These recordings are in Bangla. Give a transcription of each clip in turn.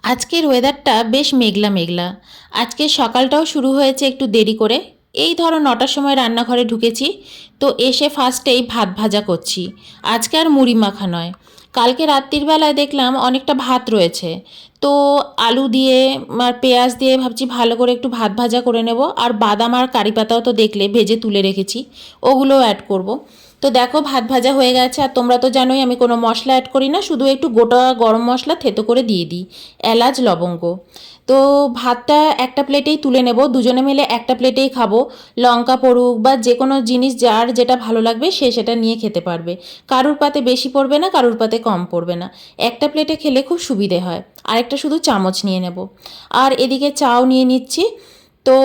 আজকের ওয়েদারটা বেশ মেঘলা মেঘলা। আজকে সকালটাও শুরু হয়েছে একটু দেরি করে। এই ধরো নটার সময় রান্নাঘরে ঢুকেছি, তো এসে ফার্স্টেই ভাত ভাজা করছি। আজকে আর মুড়ি মাখা নয়। কালকে রাত্রির বেলায় দেখলাম অনেকটা ভাত রয়েছে। তো আলু দিয়ে আর পেঁয়াজ দিয়ে ভাবছি ভালো করে একটু ভাত ভাজা করে নেব। আর বাদাম আর কারি পাতাও তো দেখলে ভেজে তুলে রেখেছি। ওগুলোও অ্যাড করব। তো দেখো, ভাত ভাজা হয়ে গেছে। আর তোমরা তো জানোই, আমি কোনো মশলা অ্যাড করি না, শুধু একটু গোটা গরম মশলা থেতো করে দিয়ে দিই, এলাচ, লবঙ্গ। তো ভাতটা একটা প্লেটেই তুলে নেব, দুজনে মিলে একটা প্লেটেই খাব। লঙ্কা পড়ুক বা যে কোনো জিনিস যার যেটা ভালো লাগবে, সে সেটা নিয়ে খেতে পারবে। কারুর পাতে বেশি পড়বে না, কারুর পাতে কম পড়বে না। একটা প্লেটে খেলে খুব সুবিধে হয়। আরেকটা শুধু চামচ নিয়ে নেব। আর এদিকে চাও নিয়ে নিচ্ছি। তো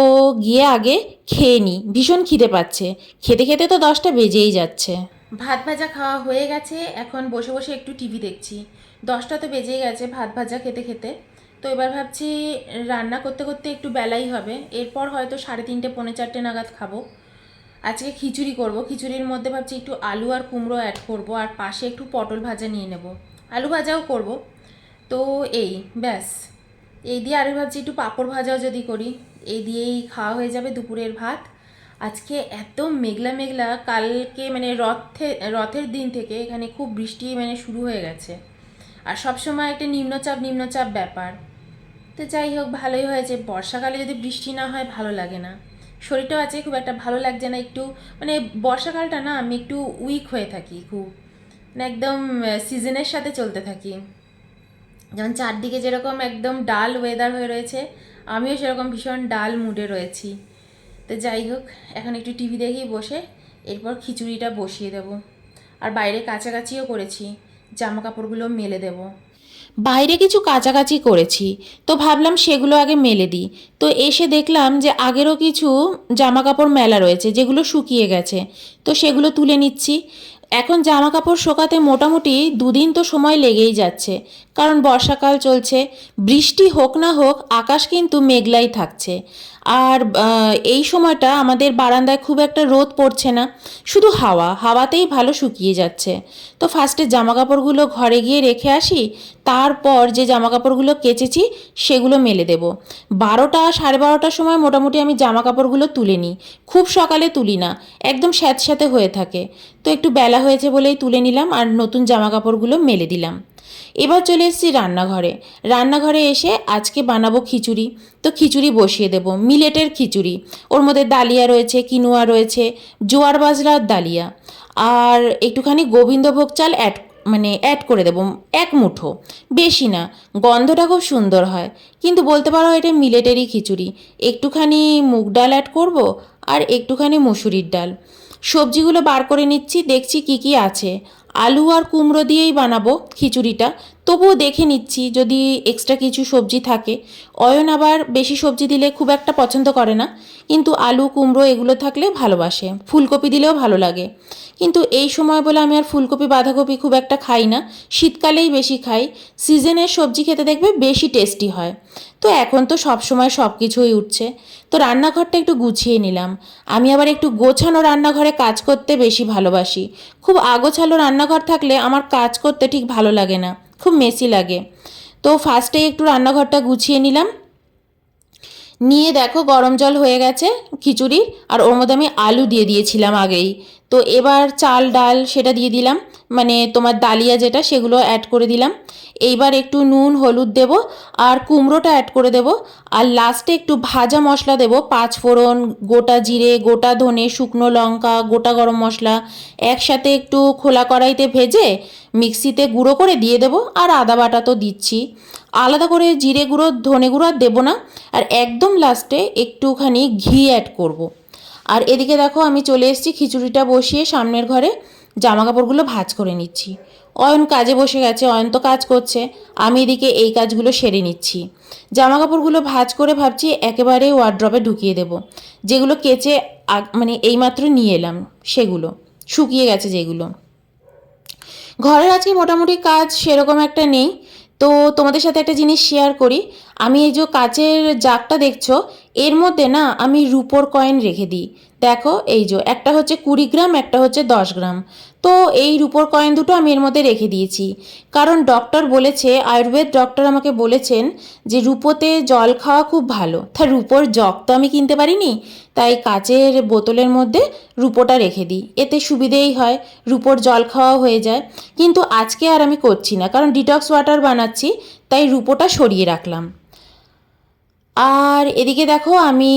গিয়ে আগে খেয়ে নিই ভীষণ খিদে পাচ্ছে। খেতে খেতে তো দশটা বেজেই যাচ্ছে। ভাত ভাজা খাওয়া হয়ে গেছে, এখন বসে বসে একটু টিভি দেখছি। দশটা তো বেজেই গেছে ভাত ভাজা খেতে খেতে। তো এবার ভাবছি রান্না করতে করতে একটু বেলাই হবে। এরপর হয়তো সাড়ে তিনটে, পৌনে চারটে নাগাদ খাব। আজকে খিচুড়ি করব। খিচুড়ির মধ্যে ভাবছি একটু আলু আর কুমড়ো অ্যাড করব আর পাশে একটু পটল ভাজা নিয়ে নেব। আলু ভাজাও করব। তো এই, ব্যাস। এই দিয়ে আরও ভাবছি একটু পাঁপড় ভাজাও যদি করি। এই দিয়েই খাওয়া হয়ে যাবে দুপুরের ভাত। আজকে এত মেঘলা মেঘলা, কালকে মানে রথে, রথের দিন থেকে এখানে খুব বৃষ্টি মানে শুরু হয়ে গেছে। আর সবসময় একটা নিম্নচাপ নিম্নচাপ ব্যাপার। তো যাই হোক, ভালোই হয়েছে। বর্ষাকালে যদি বৃষ্টি না হয়, ভালো লাগে না। শরীরটাও আছে খুব একটা ভালো লাগছে না, একটু মানে বর্ষাকালটা না, আমি একটু উইক হয়ে থাকি খুব। মানে একদম সিজনের সাথে চলতে থাকি। যেমন চারদিকে যেরকম একদম ডাল ওয়েদার হয়ে রয়েছে আমিও সেরকম ভীষণ ডাল মুডে রয়েছি। তো যাই হোক, এখন একটু টিভি দেখেই বসে, এরপর খিচুড়িটা বসিয়ে দেব। আর বাইরে কাছাকাছিও করেছি জামা কাপড়গুলো মেলে দেব। বাইরে কিছু কাছাকাছি করেছি, তো ভাবলাম সেগুলো আগে মেলে দিই। তো এসে দেখলাম যে আগেরও কিছু জামা কাপড় মেলা রয়েছে, যেগুলো শুকিয়ে গেছে। তো সেগুলো তুলে নিচ্ছি। এখন জামা কাপড় শোকাতে মোটামুটি দুদিন তো সময় লেগেই যাচ্ছে। কারণ বর্ষাকাল চলছে, বৃষ্টি হোক না হোক, আকাশ কিন্তু মেঘলাই থাকছে। আর এই সময়টা আমাদের বারান্দায় খুব একটা রোদ পড়ছে না, শুধু হাওয়া, হাওয়াতেই ভালো শুকিয়ে যাচ্ছে। তো ফার্স্টে জামা কাপড়গুলো ঘরে গিয়ে রেখে আসি, তারপর যে জামা কাপড়গুলো কেচেছি, সেগুলো মেলে দেব। বারোটা সাড়ে বারোটার সময় মোটামুটি আমি জামা কাপড়গুলো তুলে নিই। খুব সকালে তুলি না, একদম স্যাঁতস্যাঁতে হয়ে থাকে। তো একটু বেলা হয়েছে বলেই তুলে নিলাম আর নতুন জামা কাপড়গুলো মেলে দিলাম। এবার চলে এসেছি রান্নাঘরে। রান্নাঘরে এসে আজকে বানাবো খিচুড়ি। তো খিচুড়ি বসিয়ে দেব। মিলেটের খিচুড়ি। ওর মধ্যে ডালিয়া রয়েছে, কিনুয়া রয়েছে, জোয়ার বাজরার ডালিয়া। আর একটুখানি গোবিন্দভোগ চাল অ্যাড মানে অ্যাড করে দেবো, এক মুঠো। বেশি না, গন্ধটা খুব সুন্দর হয়। কিন্তু বলতে পারো এটা মিলেটেরই খিচুড়ি। একটুখানি মুগ ডাল অ্যাড করব আর একটুখানি মুসুরির ডাল। সবজিগুলো বার করে নিচ্ছি, দেখছি কি কি আছে। আলু আর কুমড়ো দিয়েই বানাবো খিচুড়িটা। তবুও দেখে নিচ্ছি যদি এক্সট্রা কিছু সবজি থাকে। অয়ন আবার বেশি সবজি দিলে খুব একটা পছন্দ করে না। কিন্তু আলু, কুমড়ো এগুলো থাকলে ভালোবাসে। ফুলকপি দিলেও ভালো লাগে। কিন্তু এই সময় বলে আমি আর ফুলকপি, বাঁধাকপি খুব একটা খাই না। শীতকালেই বেশি খাই। সিজনের সবজি খেতে দেখবে বেশি টেস্টি হয়। তো এখন তো সব সময় সব কিছুই উঠছে। তো রান্নাঘরটা একটু গুছিয়ে নিলাম। আমি আবার একটু গোছানো রান্নাঘরে কাজ করতে বেশি ভালোবাসি। খুব আগোছালো রান্নাঘর থাকলে আমার কাজ করতে ঠিক ভালো লাগে না। খুব মেসি লাগে। তো ফার্স্টে একটু রান্নাঘরটা গুছিয়ে নিলাম। নিয়ে দেখো গরম জল হয়ে গেছে, খিচুড়ি আর ওর মধ্যে আমি আলু দিয়ে দিয়েছিলাম আগেই। তো এবার চাল, ডাল সেটা দিয়ে দিলাম। মানে তোমার ডালিয়া যেটা, সেগুলো অ্যাড করে দিলাম। এইবার একটু নুন, হলুদ দেব আর কুমড়োটা অ্যাড করে দেব। আর লাস্টে একটু ভাজা মশলা দেব। পাঁচ ফোড়ন, গোটা জিরে, গোটা ধনে, শুকনো লঙ্কা, গোটা গরম মশলা একসাথে একটু খোলা কড়াইতে ভেজে মিক্সিতে গুঁড়ো করে দিয়ে দেবো। আর আদা বাটা তো দিচ্ছি। আলাদা করে জিরে গুঁড়ো, ধনে গুঁড়ো আর দেবো না। আর একদম লাস্টে একটুখানি ঘি অ্যাড করব। আর এদিকে দেখো আমি চলে এসেছি, খিচুড়িটা বসিয়ে সামনের ঘরে জামা কাপড়গুলো ভাঁজ করে নিচ্ছি। অয়ন কাজে বসে গেছে, অয়ন তো কাজ করছে, আমি এদিকে এই কাজগুলো সেরে নিচ্ছি। জামা কাপড়গুলো ভাঁজ করে ভাবছি একেবারে ওয়ার্ড্রপে ঢুকিয়ে দেব। যেগুলো কেচে মানে এইমাত্র নিয়ে এলাম, সেগুলো, শুকিয়ে গেছে যেগুলো। ঘরের আজকে মোটামুটি কাজ সেরকম একটা নেই তো তোমাদের সাথে একটা জিনিস শেয়ার করি। আমি এই যে কাচের জাগটা দেখছ, এর মধ্যে না আমি রুপোর কয়েন রেখে দিই। দেখো, এই যে একটা হচ্ছে কুড়ি গ্রাম, একটা হচ্ছে দশ গ্রাম। তো এই রুপোর কয়েন দুটো আমি এর মধ্যে রেখে দিয়েছি। কারণ ডক্টর বলেছে, আয়ুর্বেদ ডক্টর আমাকে বলেছেন যে রুপোতে জল খাওয়া খুব ভালো। তা রুপোর জগ তো আমি কিনতে পারিনি, তাই কাচের বোতলের মধ্যে রুপোটা রেখে দিই। এতে সুবিধেই হয়, রুপোর জল খাওয়া হয়ে যায়। কিন্তু আজকে আর আমি করছি না, কারণ ডিটক্স ওয়াটার বানাচ্ছি, তাই রুপোটা সরিয়ে রাখলাম। আর এদিকে দেখো, আমি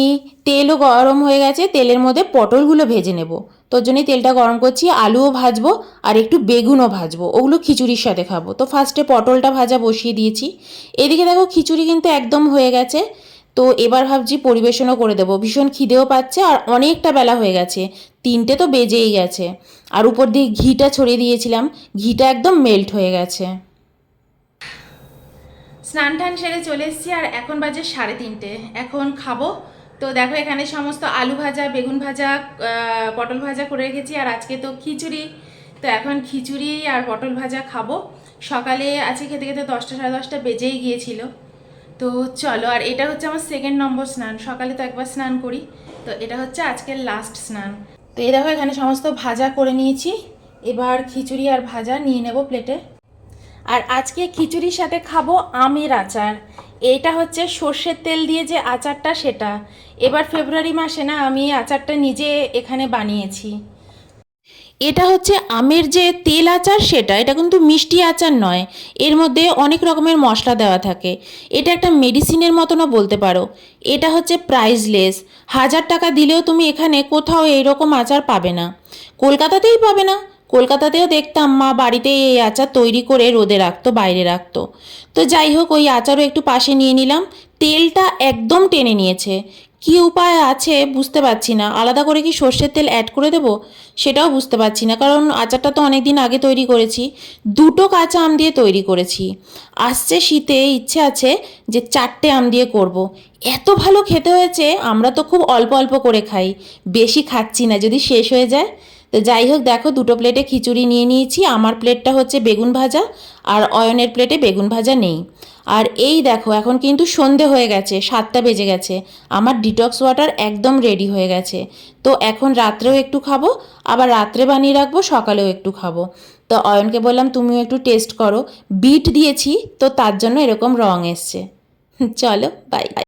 তেলও গরম হয়ে গেছে, তেলের মধ্যে পটলগুলো ভেজে নেব। তোর জন্যই তেলটা গরম করছি, আলুও ভাজবো আর একটু বেগুনও ভাজবো, ওগুলো খিচুড়ির সাথে খাব। তো ফার্স্টে পটলটা ভাজা বসিয়ে দিয়েছি। এদিকে দেখো খিচুড়ি কিন্তু একদম হয়ে গেছে। তো এবার ভাবছি পরিবেশনও করে দেবো। ভীষণ খিদেও পাচ্ছে আর অনেকটা বেলা হয়ে গেছে। তিনটে তো বেজেই গেছে। আর উপর দিয়ে ঘিটা ছড়িয়ে দিয়েছিলাম। ঘিটা একদম মেল্ট হয়ে গেছে। স্নান টান সেরে চলে এসেছি আর এখন বাজে সাড়ে তিনটে। এখন খাব তো দেখো, এখানে সমস্ত আলু ভাজা, বেগুন ভাজা পটল ভাজা করে রেখেছি, আর আজকে তো খিচুড়ি। তো এখন খিচুড়ি আর পটল ভাজা খাব। সকালে আজকে খেতে খেতে দশটা, সাড়ে দশটা বেজেই গিয়েছিল। তো চলো, আর এটা হচ্ছে আমার সেকেন্ড নম্বর স্নান। সকালে তো একবার স্নান করি। তো এটা হচ্ছে আজকের লাস্ট স্নান। তো এই দেখো, এখানে সমস্ত ভাজা করে নিয়েছি। এবার খিচুড়ি আর ভাজা নিয়ে নেব প্লেটে আর আজকে খিচুড়ির সাথে খাব আমের আচার। এইটা হচ্ছে সর্ষের তেল দিয়ে যে আচারটা সেটা। এবার ফেব্রুয়ারি মাসে না আমি এই আচারটা নিজে এখানে বানিয়েছি। এটা হচ্ছে আমের যে তেল আচার সেটা, এটা কিন্তু মিষ্টি আচার নয়। এর মধ্যে অনেক রকমের মশলা দেওয়া থাকে। এটা একটা মেডিসিনের মতনও বলতে পারো। এটা হচ্ছে প্রাইসলেস। হাজার টাকা দিলেও তুমি এখানে কোথাও এইরকম আচার পাবে না। কলকাতাতেই পাবে না। কলকাতাতেও দেখতাম মা বাড়িতে এই আচার তৈরি করে রোদে রাখতো, বাইরে রাখতো। তো যাই হোক, ওই আচারও একটু পাশে নিয়ে নিলাম। তেলটা একদম টেনে নিয়েছে। কি উপায় আছে বুঝতে পারছি না। আলাদা করে কি সর্ষের তেল অ্যাড করে দেবো? সেটাও বুঝতে পারছি না। কারণ আচারটা তো অনেক দিন আগে তৈরি করেছি। দুটো কাঁচা আম দিয়ে তৈরি করেছি। আসছে শীতে, ইচ্ছে আছে যে চারটে আম দিয়ে করব। এত ভালো খেতে হয়েছে, আমরা তো খুব অল্প অল্প করে খাই। বেশি খাচ্ছি না, যদি শেষ হয়ে যায়। তো যাই হোক, দেখো দুটো প্লেটে খিচুড়ি নিয়ে নিয়েছি। আমার প্লেটটা হচ্ছে বেগুন ভাজা আর অয়নের প্লেটে বেগুন ভাজা নেই। আর এই দেখো, এখন কিন্তু সন্ধে হয়ে গেছে, সাতটা বেজে গেছে। আমার ডিটক্স ওয়াটার একদম রেডি হয়ে গেছে। তো এখন রাত্রেও একটু খাব, আবার রাত্রে বানিয়ে রাখব, সকালেও একটু খাব। তো অয়নকে বললাম, তুমিও একটু টেস্ট করো। বিট দিয়েছি, তো তার জন্য এরকম রং এসছে। চলো বাই